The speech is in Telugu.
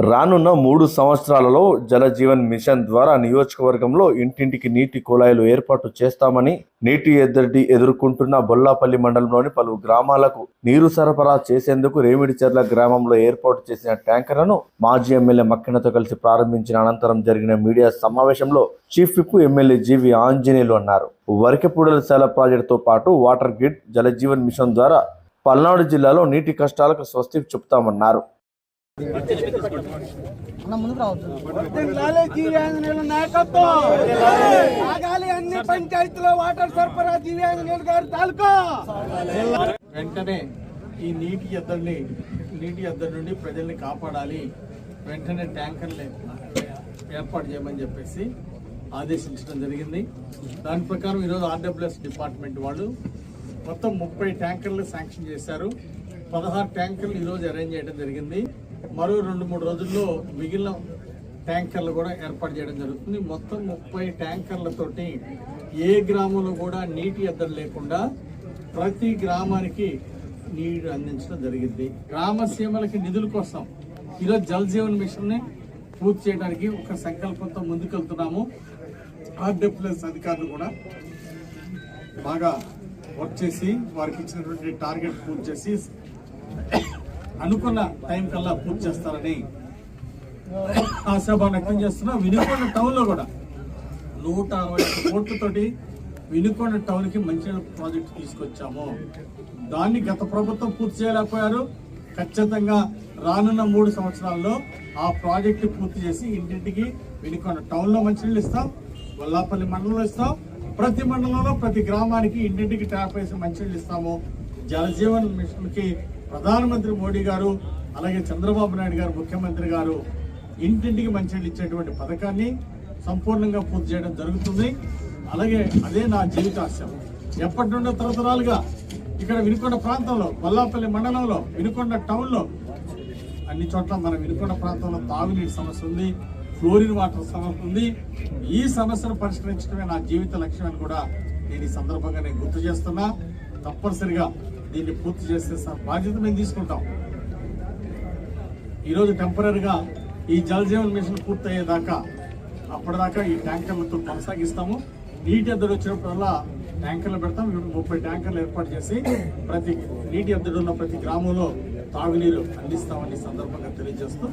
రానున్న మూడు సంవత్సరాలలో జలజీవన్ మిషన్ ద్వారా నియోజకవర్గంలో ఇంటింటికి నీటి కుళాయిలు ఏర్పాటు చేస్తామని నీటి ఎద్దడి ఎదుర్కొంటున్న బొల్లాపల్లి మండలంలోని పలు గ్రామాలకు నీరు సరఫరా చేసేందుకు రేమిడిచెర్ల గ్రామంలో ఏర్పాటు చేసిన ట్యాంకర్లను మాజీ ఎమ్మెల్యే మక్కినతో కలిసి ప్రారంభించిన అనంతరం జరిగిన మీడియా సమావేశంలో chief whip MLA G V Anjaneyulu అన్నారు. వరికపూడల శాల ప్రాజెక్టుతో పాటు వాటర్ గ్రిడ్ జలజీవన్ మిషన్ ద్వారా పల్నాడు జిల్లాలో నీటి కష్టాలకు స్వస్తి చెప్తామన్నారు నాయకత్వం ఆగాలి అన్ని పంచాయతీలో వాటర్ సరఫరా దివ్యాంగ గారు తాలూకా వెంటనే ఈ నీటి ఎద్దడిని నీటి ఎద్దడి నుండి ప్రజల్ని కాపాడాలి. వెంటనే ట్యాంకర్లు ఏర్పాటు చేయమని చెప్పేసి ఆదేశించడం జరిగింది. దాని ప్రకారం ఈరోజు ఆర్డబ్ల్యూఎస్ డిపార్ట్మెంట్ వాళ్ళు మొత్తం ముప్పై ట్యాంకర్లు శాంక్షన్ చేశారు. పదహారు ట్యాంకర్లు ఈరోజు అరేంజ్ చేయడం జరిగింది. మరో రెండు మూడు రోజుల్లో మిగిలిన ట్యాంకర్లు కూడా ఏర్పాటు చేయడం జరుగుతుంది. మొత్తం ముప్పై ట్యాంకర్లతోటి ఏ గ్రామంలో కూడా నీటి ఎద్దడి లేకుండా ప్రతి గ్రామానికి నీరు అందించడం జరిగింది. గ్రామ సీమలకి నిధుల కోసం ఈరోజు జల్ జీవన్ మిషన్ పూర్తి చేయడానికి ఒక సంకల్పంతో ముందుకెళ్తున్నాము. ఆర్డబ్ల్యూఎస్ అధికారులు కూడా బాగా వర్క్ చేసి వారికి ఇచ్చినటువంటి టార్గెట్ పూర్తి చేసి అనుకున్న టైం కల్లా పూర్తి చేస్తారని ఆశాభావం వ్యక్తం చేస్తున్నా. వినుకొండ టౌన్లో కూడా నూట అరవై ఒక్క కోట్లతోటి వినుకొండ టౌన్కి మంచి ప్రాజెక్ట్ తీసుకొచ్చాము. దాన్ని గత ప్రభుత్వం పూర్తి చేయలేకపోయారు. ఖచ్చితంగా రానున్న మూడు సంవత్సరాల్లో ఆ ప్రాజెక్టు పూర్తి చేసి ఇంటింటికి వినుకొండ టౌన్లో మంచినీళ్ళు ఇస్తాం వల్లాపల్లి మండలంలో ఇస్తాం. ప్రతి మండలంలో ప్రతి గ్రామానికి ఇంటింటికి ట్యాప్ వేసి మంచినీళ్ళు ఇస్తాము. జలజీవన్ మిషన్కి ప్రధానమంత్రి మోడీ గారు అలాగే చంద్రబాబు నాయుడు గారు ముఖ్యమంత్రి గారు ఇంటింటికి మంచినీళ్ళు ఇచ్చేటువంటి పథకాన్ని సంపూర్ణంగా పూర్తి చేయడం జరుగుతుంది. అలాగే అదే నా జీవితాశయం. ఎప్పటి నుండో తరతరాలుగా ఇక్కడ వినుకొండ ప్రాంతంలో బల్లాపల్లి మండలంలో వినుకొండ టౌన్లో అన్ని చోట్ల మన వినుకొండ ప్రాంతంలో తాగునీటి సమస్య ఉంది ఫ్లోరిన్ వాటర్ సమస్య ఉంది. ఈ సమస్యను పరిష్కరించడమే నా జీవిత లక్ష్యం అని కూడా నేను ఈ సందర్భంగా నేను గుర్తు చేస్తున్నా. తప్పనిసరిగా దీన్ని పూర్తి చేసే బాధ్యత మేము తీసుకుంటాం. ఈరోజు టెంపరీగా ఈ జలజీవన్ మిషన్ పూర్తయ్యేదాకా అప్పటిదాకా ఈ ట్యాంకర్లతో కొనసాగిస్తాము. నీటి ఎద్దడి వచ్చినప్పుడల్లా ట్యాంకర్లు పెడతాం. ఇప్పుడు ముప్పై ట్యాంకర్లు ఏర్పాటు చేసి ప్రతి నీటి ఎద్దడి ఉన్న ప్రతి గ్రామంలో తాగునీరు అందిస్తామని సందర్భంగా తెలియజేస్తూ